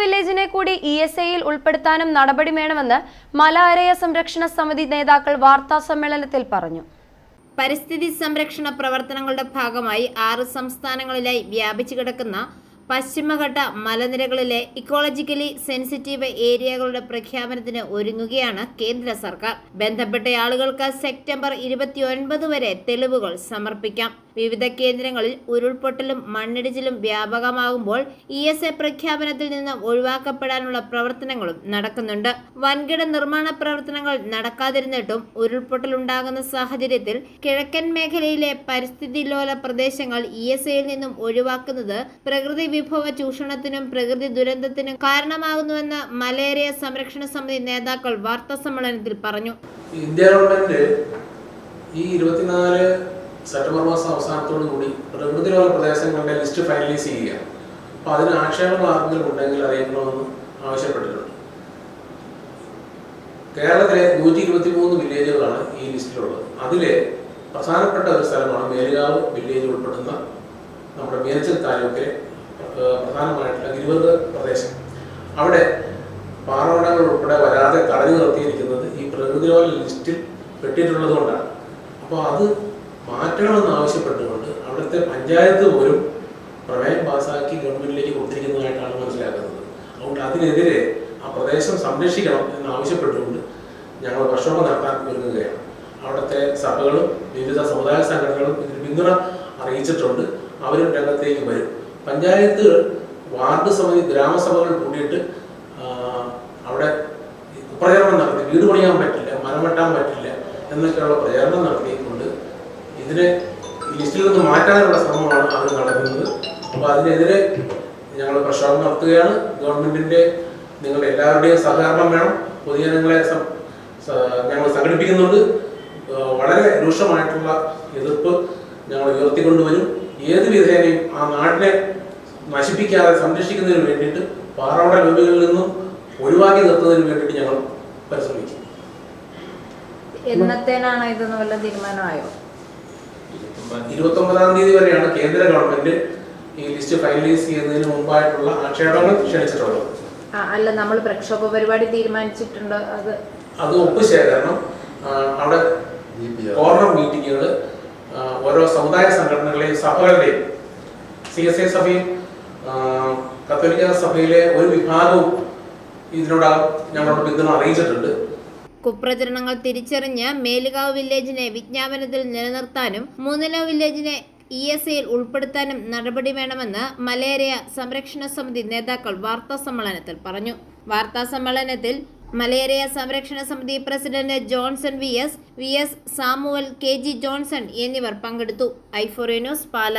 വില്ലേജിനെ കൂടി E S ഐയിൽ ഉൾപ്പെടുത്താനും നടപടി വേണമെന്ന് മലയരയ സംരക്ഷണ സമിതി നേതാക്കൾ വാർത്താ സമ്മേളനത്തിൽ പറഞ്ഞു. പരിസ്ഥിതി സംരക്ഷണ പ്രവർത്തനങ്ങളുടെ ഭാഗമായി ആറ് സംസ്ഥാനങ്ങളിലായി വ്യാപിച്ചു കിടക്കുന്ന പശ്ചിമഘട്ട മലനിരകളിലെ ഇക്കോളജിക്കലി സെൻസിറ്റീവ് ഏരിയകളുടെ പ്രഖ്യാപനത്തിന് ഒരുങ്ങുകയാണ് കേന്ദ്ര സർക്കാർ. ബന്ധപ്പെട്ട ആളുകൾക്ക് സെപ്റ്റംബർ ഇരുപത്തിയൊൻപത് വരെ തെളിവുകൾ സമർപ്പിക്കാം. വിവിധ കേന്ദ്രങ്ങളിൽ ഉരുൾപൊട്ടലും മണ്ണിടിച്ചിലും വ്യാപകമാകുമ്പോൾ ഇ എസ് എ പ്രഖ്യാപനത്തിൽ നിന്ന് ഒഴിവാക്കപ്പെടാനുള്ള പ്രവർത്തനങ്ങളും നടക്കുന്നുണ്ട്. വൻകിട നിർമ്മാണ പ്രവർത്തനങ്ങൾ നടക്കാതിരുന്നിട്ടും ഉരുൾപൊട്ടലുണ്ടാകുന്ന സാഹചര്യത്തിൽ കിഴക്കൻ മേഖലയിലെ പരിസ്ഥിതി ലോല പ്രദേശങ്ങൾ ഇ എസ് എയിൽ നിന്നും ഒഴിവാക്കുന്നത് പ്രകൃതി വിഭവ ചൂഷണത്തിനും പ്രകൃതി ദുരന്തത്തിനും കാരണമാകുന്നുവെന്ന് മലേറിയ സംരക്ഷണ സമിതി നേതാക്കൾ വാർത്താ സമ്മേളനത്തിൽ പറഞ്ഞു. ഇന്ത്യ ഗവൺമെന്റ് ഈ ഇരുപത്തിനാല് സെപ്റ്റംബർ മാസം അവസാനത്തോടു കൂടി പ്രകൃതിലോല പ്രദേശങ്ങളുടെ ലിസ്റ്റ് ഫൈനലൈസ് ചെയ്യുക അപ്പോൾ അതിന് ആക്ഷേപങ്ങൾ ആർക്കെങ്കിലും ഉണ്ടെങ്കിൽ അറിയണമെന്ന് ആവശ്യപ്പെട്ടിട്ടുണ്ട്. കേരളത്തിലെ നൂറ്റി ഇരുപത്തി മൂന്ന് വില്ലേജുകളാണ് ഈ ലിസ്റ്റിലുള്ളത്. അതിലെ പ്രധാനപ്പെട്ട ഒരു സ്ഥലമാണ് മേലുകാവ് വില്ലേജ് ഉൾപ്പെടുന്ന നമ്മുടെ മീനച്ചൽ താലൂക്കിലെ പ്രധാനമായിട്ടുള്ള ഗിരിവർഗ പ്രദേശം. അവിടെ പാറവടകൾ ഉൾപ്പെടെ വരാതെ തടഞ്ഞു നിർത്തിയിരിക്കുന്നത് ഈ പ്രകൃതിലോല ലിസ്റ്റിൽ പെട്ടിട്ടുള്ളത് കൊണ്ടാണ്. അപ്പോൾ അത് മാറ്റണമെന്ന് ആവശ്യപ്പെട്ടുകൊണ്ട് അവിടുത്തെ പഞ്ചായത്ത് പോലും പ്രമേയം പാസാക്കി ഗവൺമെന്റിലേക്ക് കൊടുത്തിരിക്കുന്നതായിട്ടാണ് മനസ്സിലാക്കുന്നത്. അതുകൊണ്ട് അതിനെതിരെ ആ പ്രദേശം സംരക്ഷിക്കണം എന്ന് ആവശ്യപ്പെട്ടുകൊണ്ട് ഞങ്ങൾ പ്രക്ഷോഭം നടത്താൻ ഒരുങ്ങുകയാണ്. അവിടുത്തെ സഭകളും വിവിധ സമുദായ സംഘടനകളും ഇതിന് പിന്തുണ അറിയിച്ചിട്ടുണ്ട്. അവരും രംഗത്തേക്ക് വരും. പഞ്ചായത്ത് വാർഡ് സമിതി ഗ്രാമസഭകൾ കൂടിയിട്ട് അവിടെ പ്രചരണം നടത്തി. വീട് പണിയാൻ പറ്റില്ല മരം വെട്ടാൻ പറ്റില്ല എന്നൊക്കെയുള്ള പ്രചരണം നടത്തിയിട്ടുണ്ട്. ഇതിനെ ലിസ്റ്റിൽ നിന്ന് മാറ്റാനുള്ള ശ്രമമാണ് അവർ നടക്കുന്നത് അപ്പോൾ അതിനെതിരെ ഞങ്ങൾ പ്രക്ഷോഭം നടത്തുകയാണ്. ഗവൺമെന്റിന്റെ നിങ്ങൾ എല്ലാവരുടെയും സഹകരണം വേണം. പൊതുജനങ്ങളെ ഞങ്ങൾ സംഘടിപ്പിക്കുന്നുണ്ട്. വളരെ രൂക്ഷമായിട്ടുള്ള എതിർപ്പ് ഞങ്ങൾ ഉയർത്തിക്കൊണ്ടുവരും. ഏത് വിധേനയും ആ നാടിനെ നശിപ്പിക്കാതെ സംരക്ഷിക്കുന്നതിന് വേണ്ടിയിട്ട് പാറവട ലോബികളിൽ നിന്നും ഒഴിവാക്കി നിർത്തുന്നതിന് വേണ്ടിയിട്ട് ഞങ്ങൾ പരിശ്രമിച്ചു. എന്നത്തേനാണ് ഇതെന്ന് വല്ല തീരുമാനമായോ? ഇരുപത്തൊമ്പതാം തീയതി വരെയാണ് കേന്ദ്ര ഗവൺമെന്റ് ഈ ലിസ്റ്റ് ഫൈനലൈസ് ചെയ്യുന്നതിന് മുമ്പായിട്ടുള്ള ആക്ഷേപങ്ങൾ ക്ഷണിച്ചിട്ടുള്ളത്. ആ അല്ല നമ്മൾ പ്രക്ഷോഭ പരിപാടി തീരുമാനിച്ചിട്ടുണ്ട് അത് അത് ഒപ്പ് ശേഖരണം അവിടെ കോർണർ മീറ്റിങ്ങുകൾ ഓരോ സമുദായ സംഘടനകളെയും സഭകളുടെയും സി എസ് ഐ സഭയും കത്തോലിക്ക സഭയിലെ ഒരു വിഭാഗവും ഇതിനോട് ഞങ്ങളോട് പിന്തുണ അറിയിച്ചിട്ടുണ്ട്. കുപ്രചരണങ്ങൾ തിരിച്ചറിഞ്ഞ് മേലുകാവ് വില്ലേജിനെ വിജ്ഞാപനത്തിൽ നിലനിർത്താനും മൂന്നില വില്ലേജിനെ ഇ എസ് ഐയിൽ ഉൾപ്പെടുത്താനും നടപടി വേണമെന്ന് മലേറിയ സംരക്ഷണ സമിതി നേതാക്കൾ വാർത്താ സമ്മേളനത്തിൽ പറഞ്ഞു. വാർത്താ സമ്മേളനത്തിൽ മലേറിയ സംരക്ഷണ സമിതി president Johnson V S V S Samuel K G Johnson എന്നിവർ പങ്കെടുത്തു. ഐഫോറിയ ന്യൂസ് പാല.